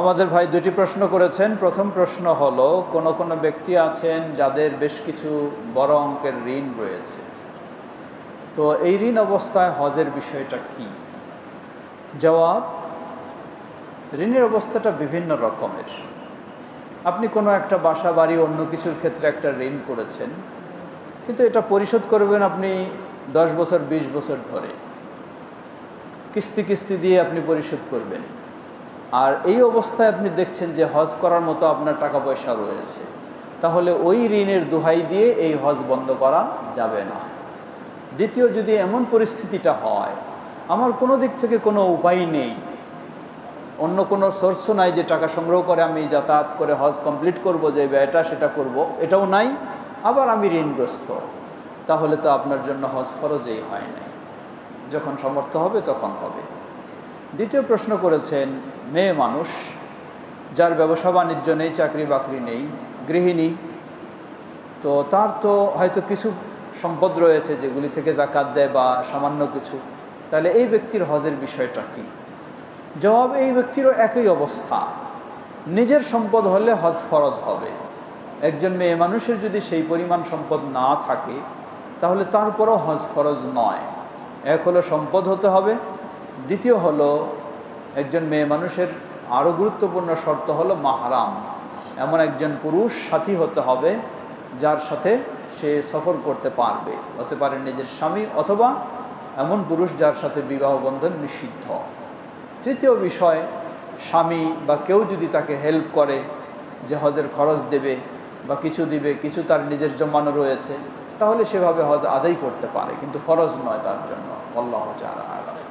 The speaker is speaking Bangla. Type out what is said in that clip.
আমাদের ভাই দুটি প্রশ্ন করেছেন। প্রথম প্রশ্ন হলো, কোন কোন ব্যক্তি আছেন যাদের বেশ কিছু বড় অঙ্কের ঋণ রয়েছে? তো এই ঋণ অবস্থায় হজের বিষয়টা কি? জবাব, ঋণের অবস্থাটা বিভিন্ন রকমের। আপনি কোনো একটা বাসা, বাড়ি, অন্য কিছুর ক্ষেত্রে একটা ঋণ করেছেন, কিন্তু এটা পরিশোধ করবেন আপনি দশ বছর ২০ বছর ধরে। কিস্তি কিস্তি দিয়ে আপনি পরিশোধ করবেন। আর এই অবস্থায় আপনি দেখছেন যে হজ করার মতো আপনার টাকা পয়সা রয়েছে, তাহলে ওই ঋণের দোহাই দিয়ে এই হজ বন্ধ করা যাবে না। দ্বিতীয়, যদি এমন পরিস্থিতিটা হয়, আমার কোনো দিক থেকে কোনো উপায় নেই, অন্য কোনো সোর্সও নাই যে টাকা সংগ্রহ করে আমি যাতায়াত করে হজ কমপ্লিট করব, যে ব্যয়টা সেটা করব, এটাও নাই, আবার আমি ঋণগ্রস্ত, তাহলে তো আপনার জন্য হজ ফরজেই হয় নাই। যখন সমর্থ হবে তখন হবে। দ্বিতীয় প্রশ্ন করেছেন, মেয়ে মানুষ, যার ব্যবসা বাণিজ্য নেই, চাকরি বাকরি নেই, গৃহিণী, তো তার তো হয়তো কিছু সম্পদ রয়েছে যেগুলি থেকে জাকাত দেয় বা সামান্য কিছু। তাহলে এই ব্যক্তির হজের বিষয়টা কি? জবাব, এই ব্যক্তিরও একই অবস্থা। নিজের সম্পদ হলে হজ ফরজ হবে। একজন মেয়ে মানুষের যদি সেই পরিমাণ সম্পদ না থাকে, তাহলে তারপরও হজ ফরজ নয়। এক হলো সম্পদ হতে হবে দ্বিতীয় হলো একজন মেয়ে মানুষের আরও গুরুত্বপূর্ণ শর্ত হলো মাহারাম। এমন একজন পুরুষ সাথী হতে হবে যার সাথে সে সফর করতে পারবে, হতে পারে নিজের স্বামী অথবা এমন পুরুষ যার সাথে বিবাহ বন্ধন নিষিদ্ধ। তৃতীয় বিষয়, স্বামী বা কেউ যদি তাকে হেল্প করে যে হজের খরচ দেবে বা কিছু দিবে, কিছু তার নিজের জমানো রয়েছে, তাহলে সেভাবে হজ আদায় করতে পারে, কিন্তু ফরজ নয় তার জন্য। আল্লাহ তাআলা আ'লাম।